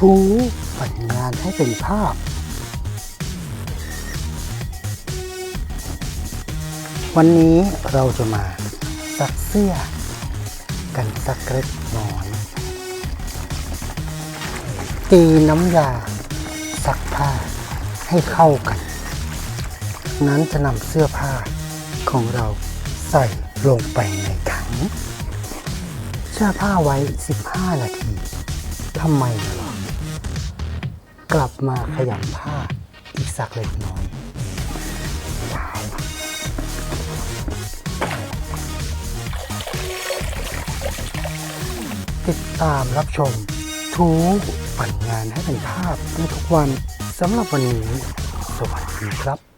ทูปั่นงานให้เป็นภาพ วันนี้เราจะมาซักเสื้อ กันสักเล็กน้อยตีน้ำยาซักผ้าให้เข้ากัน นั้นจะนำเสื้อผ้าของเราใส่ลงไปในถังแช่ผ้าไว้ 15 นาทีทำไมล่ะหรอ กลับมาขยำผ้าอีกสักเล็กน้อยติดตามรับชมทูปั่นงานให้เป็นภาพในทุกวันสำหรับวันนี้ สวัสดีครับ